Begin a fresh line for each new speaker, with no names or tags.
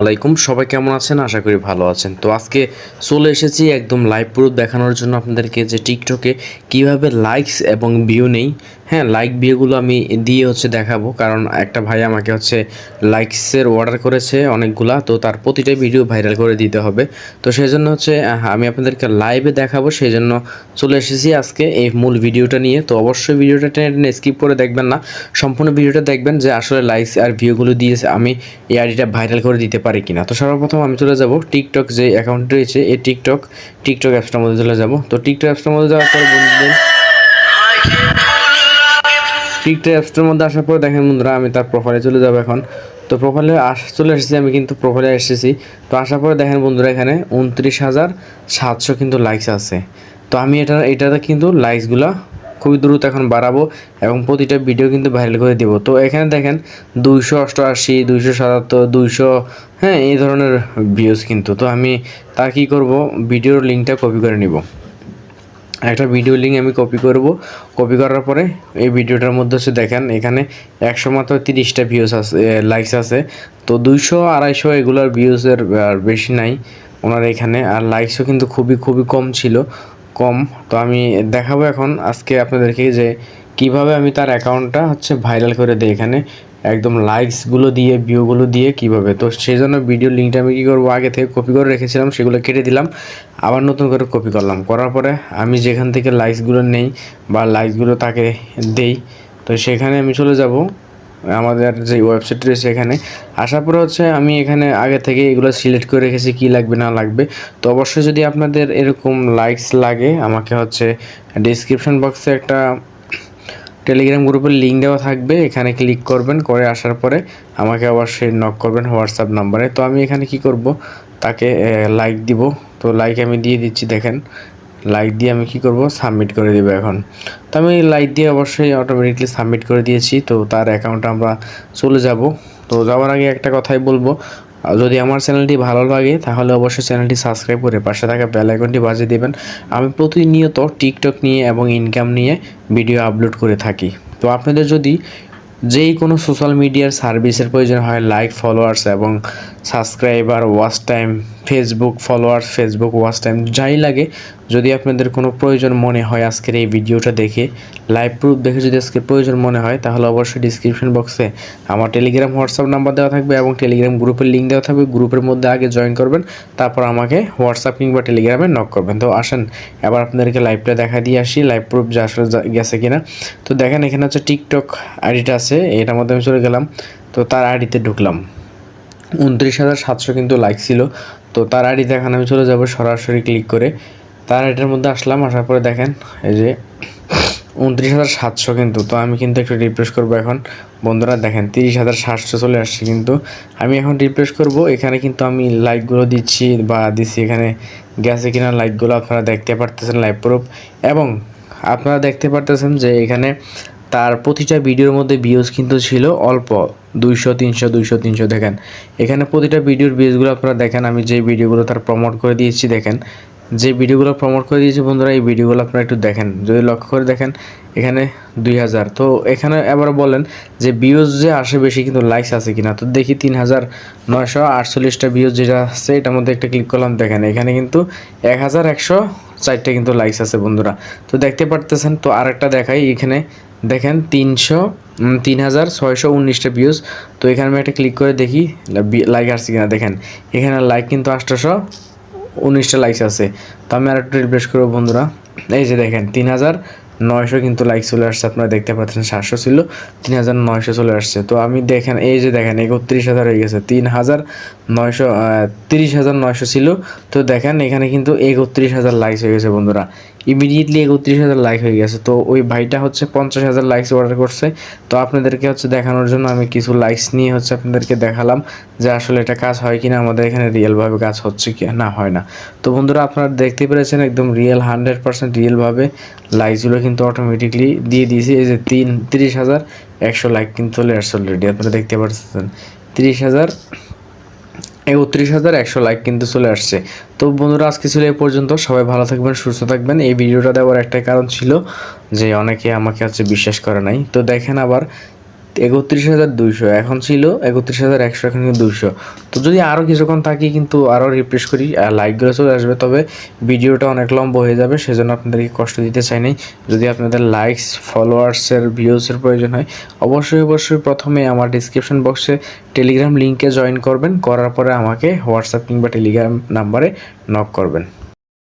আলাইকুম, সবাই কেমন আছেন? আশা করি ভালো আছেন। তো আজকে চলে এসেছি একদম লাইভ প্রুফ দেখানোর জন্য আপনাদেরকে যে টিকটকে কীভাবে লাইকস এবং ভিউ নেই। হ্যাঁ লাইক ভিউগুলো আমি দিয়ে হচ্ছে দেখাবো। কারণ একটা ভাই আমাকে হচ্ছে লাইকসের অর্ডার করেছে অনেকগুলা, তো তার প্রতিটা ভিডিও ভাইরাল করে দিতে হবে। তো সেই জন্য হচ্ছে আমি আপনাদেরকে লাইভে দেখাবো। সেই জন্য চলে এসেছি আজকে এই মূল ভিডিওটা নিয়ে। তো অবশ্যই ভিডিওটা টেনে স্কিপ করে দেখবেন না। সম্পূর্ণ ভিডিওটা দেখবেন যে আসলে লাইকস আর ভিউগুলো দিয়ে আমি এই আইডিটা ভাইরাল করে দিতে পারি কিনা। তো সর্বপ্রথম আমি চলে যাব টিকটক যে অ্যাকাউন্ট রয়েছে, এই টিকটক টিকটক অ্যাপসটার মধ্যে চলে যাব। তো টিকটক অ্যাপসটার মধ্যে যাওয়ার পর বন্ধুদের, টিকটক অ্যাপসটার মধ্যে আসার পর দেখেন বন্ধুরা, আমি তার প্রোফাইলে চলে যাব এখন। তো প্রোফাইলে আস, চলে এসেছি আমি কিন্তু প্রোফাইলে এসেছি। তো আসার পরে দেখেন বন্ধুরা এখানে উনত্রিশ হাজার সাতশো কিন্তু লাইকস আছে। তো আমি এটা এটাতে কিন্তু লাইকসগুলো খুবই দ্রুত এখন বাড়াবো এবং প্রতিটা ভিডিও কিন্তু ভাইরাল করে দিব। তো এখানে দেখেন দুইশো অষ্টআশি, দুইশো সাতাত্তর, দুইশো হ্যাঁ এই ধরনের ভিউজ কিন্তু। তো আমি তার কী করব? ভিডিওর লিঙ্কটা কপি করে নিব। একটা ভিডিও লিঙ্ক আমি কপি করব। কপি করার পরে এই ভিডিওটার মধ্যে হচ্ছে দেখেন, এখানে একশো মাত্র তিরিশটা ভিউজ আছে লাইকস আছে। তো দুইশো, আড়াইশো এগুলোর ভিউজের বেশি নাই ওনার এখানে। আর লাইকসও কিন্তু খুবই খুবই কম ছিল। কম। তো আমি দেখাবো এখন আজকে আপনাদেরকে যে কীভাবে আমি তার অ্যাকাউন্টটা হচ্ছে ভাইরাল করে দিই এখানে। একদম লাইকসগুলো দিয়ে ভিউগুলো দিয়ে কীভাবে। তো সেই জন্য ভিডিও লিঙ্কটা আমি কী করব? আগে থেকে কপি করে রেখেছিলাম, সেগুলো কেটে দিলাম। আবার নতুন করে কপি করলাম। করার পরে আমি যেখান থেকে লাইকসগুলো নেই বা লাইকসগুলো তাকে দেই, তো সেখানে আমি চলে যাব। আমাদের যে ওয়েবসাইট রয়েছে এখানে, আসার পরে হচ্ছে আমি এখানে আগে থেকে এগুলো সিলেক্ট করে রেখেছি, কী লাগবে, না লাগবে। তো অবশ্যই যদি আপনাদের এরকম লাইকস লাগে, আমাকে হচ্ছে ডিসক্রিপশন বক্সে একটা টেলিগ্রাম গ্রুপের লিঙ্ক দেওয়া থাকবে, এখানে ক্লিক করবেন, করে আসার পরে আমাকে অবশ্যই নক করবেন হোয়াটসঅ্যাপ নাম্বারে তো আমি এখানে কি করব? তাকে লাইক দিব। তো লাইক আমি দিয়ে দিচ্ছি, দেখেন। লাইক দিয়ে আমি কি করব? সাবমিট করে দেবো এখন। তো আমি লাইক দিয়ে অবশ্যই অটোমেটিকলি সাবমিট করে দিয়েছি। তো তার অ্যাকাউন্টে আমরা চলে যাব। তো যাওয়ার আগে একটা কথাই বলব। যদি আমার চ্যানেলটি ভালো লাগে, তাহলে অবশ্যই চ্যানেলটি সাবস্ক্রাইব করে পাশে থাকা বেল আইকনটি বাজিয়ে দেবেন। আমি প্রতিনিয়ত টিকটক নিয়ে এবং ইনকাম নিয়ে ভিডিও আপলোড করে থাকি। তো আপনাদের যদি যেই কোনো সোশ্যাল মিডিয়ার সার্ভিসের প্রয়োজন হয় লাইক ফলোয়ার্স এবং subscriber watch time Facebook followers Facebook watch time যাই লাগে। যদি আপনাদের কোনো প্রয়োজন মনে হয় আজকের এই ভিডিওটা দেখে লাইভ প্রুফ দেখে যদি আজকে প্রয়োজন মনে হয়, তাহলে অবশ্যই ডিসক্রিপশন বক্সে আমার টেলিগ্রাম হোয়াটসঅ্যাপ নাম্বার দেওয়া থাকবে এবং টেলিগ্রাম গ্রুপের লিঙ্ক দেওয়া থাকবে। গ্রুপের মধ্যে আগে জয়েন করবেন, তারপর আমাকে হোয়াটসঅ্যাপ কিংবা টেলিগ্রামে নক করবেন। তো আসেন, এবার আপনাদেরকে লাইভটা দেখা দিয়ে আসি লাইভ প্রুফ যে আসলে গেছে কিনা। তো দেখেন, এখানে হচ্ছে টিকটক আইডিটা আছে, এটার মধ্যে আমি চলে গেলাম। তো তার আইডিতে ঢুকলাম। উনত্রিশ হাজার সাতশো কিন্তু লাইক ছিল। তো তার আইডি দেখেন, আমি চলে যাব সরাসরি ক্লিক করে। তার আইডির মধ্যে আসলাম, আসার পরে দেখেন, এই যে উনত্রিশ হাজার সাতশো কিন্তু। তো আমি কিন্তু একটু রিফ্রেশ করব এখন। বন্ধুরা, দেখেন, তিরিশ হাজার সাতশো চলে আসছে কিন্তু। আমি এখন রিফ্রেশ করব। এখানে কিন্তু আমি লাইকগুলো দিচ্ছি বা দিচ্ছি এখানে গেছে কিনা লাইকগুলো আপনারা দেখতে পারতেছেন লাইভ প্রুফ এবং আপনারা দেখতে পারতেছেন যে এখানে তার প্রতিটা ভিডিওর মধ্যে ভিউজ কিন্তু ছিল অল্প, দুইশো, তিনশো দুইশো, তিনশো দেখেন। এখানে প্রতিটা ভিডিওর ভিউজগুলো আপনারা দেখেন, আমি যে ভিডিওগুলো তার প্রমোট করে দিয়েছি দেখেন। যে ভিডিওগুলো প্রমোট করে দিয়েছি বন্ধুরা, এই ভিডিওগুলো আপনারা একটু দেখেন। যদি লক্ষ্য করে দেখেন, এখানে দুই হাজার। তো এখানে আবার বলেন যে ভিউজ যে আসে বেশি কিন্তু লাইকস আছে কিনা। তো দেখি তিন হাজার নয়শো আটচল্লিশটা ভিউজ যেটা আসছে এটার মধ্যে একটা ক্লিক করলাম, দেখেন এখানে কিন্তু এক হাজার একশো চারটে কিন্তু লাইকস আছে বন্ধুরা। তো দেখতে পারতেছেন, তো আরেকটা দেখাই এখানে। দেখেন তিনশো তিন হাজার ছয়শো উনিশটা ভিউজ তো এখানে আমি একটা ক্লিক করে দেখি লাইক আসছে কিনা। দেখেন, এখানে লাইক কিন্তু আটশোশো উনিশটা লাইকস আছে। তো আমি আর একটু রিফ্রেশ করব বন্ধুরা। এই যে দেখেন তিন হাজার নয়শো কিন্তু লাইক চলে আসছে, আপনারা দেখতে পাচ্ছেন সাতশো ছিল, তিন হাজার নয়শো চলে আসছে। তো আমি দেখেন, এই যে দেখেন একত্রিশ হাজার হয়ে গেছে, তিন হাজার নয়শো তিরিশ হাজার নয়শো ছিল। তো দেখেন, এখানে কিন্তু একত্রিশ হাজার লাইক হয়ে গেছে বন্ধুরা। ইমিডিয়েটলি একত্রিশ হাজার লাইক হয়ে গেছে। তো ওই ভাইটা হচ্ছে পঞ্চাশ হাজার লাইকস অর্ডার করছে। তো আপনাদেরকে হচ্ছে দেখানোর জন্য আমি কিছু লাইকস নিয়ে হচ্ছে আপনাদেরকে দেখালাম যে আসলে এটা কাজ হয় কিনা, আমাদের এখানে রিয়েলভাবে কাজ হচ্ছে কি না, হয় না। তো বন্ধুরা, আপনারা দেখতে পেরেছেন একদম রিয়েল হান্ড্রেড পার্সেন্ট রিয়েলভাবে লাইকসগুলো কিন্তু অটোমেটিকলি দিয়ে দিয়েছে। এই যে তিন, তিরিশ হাজার একশো লাইক কিন্তু চলে আসছে অলরেডি আপনারা দেখতে পাচ্ছেন তিরিশ হাজার, একত্রিশ হাজার একশো লাইক কিন্তু চলে আসছে। তো বন্ধুরা, আজকে ছিল এই পর্যন্ত। সবাই ভালো থাকবেন, সুস্থ থাকবেন। এই ভিডিওটা দেওয়ার একটাই কারণ ছিল যে অনেকে আমাকে হচ্ছে বিশ্বাস করে নাই। তো দেখেন আবার একত্রিশ হাজার দুইশো, এখন ছিল একত্রিশ হাজার একশো, এখন কিন্তু দুইশো। তো যদি আরও কিছুক্ষণ থাকি কিন্তু আরও রিফ্রেশ করি, আর লাইকগুলো চলে আসবে, তবে ভিডিওটা অনেক লম্বা হয়ে যাবে, সেজন্য আপনাদেরকে কষ্ট দিতে চাই নাই। যদি আপনাদের লাইকস ফলোয়ার্সের ভিউসের প্রয়োজন হয়, অবশ্যই অবশ্যই প্রথমে আমার ডিসক্রিপশন বক্সে টেলিগ্রাম লিঙ্কে জয়েন করবেন, করার পরে আমাকে হোয়াটসঅ্যাপ কিংবা টেলিগ্রাম নাম্বারে নক করবেন।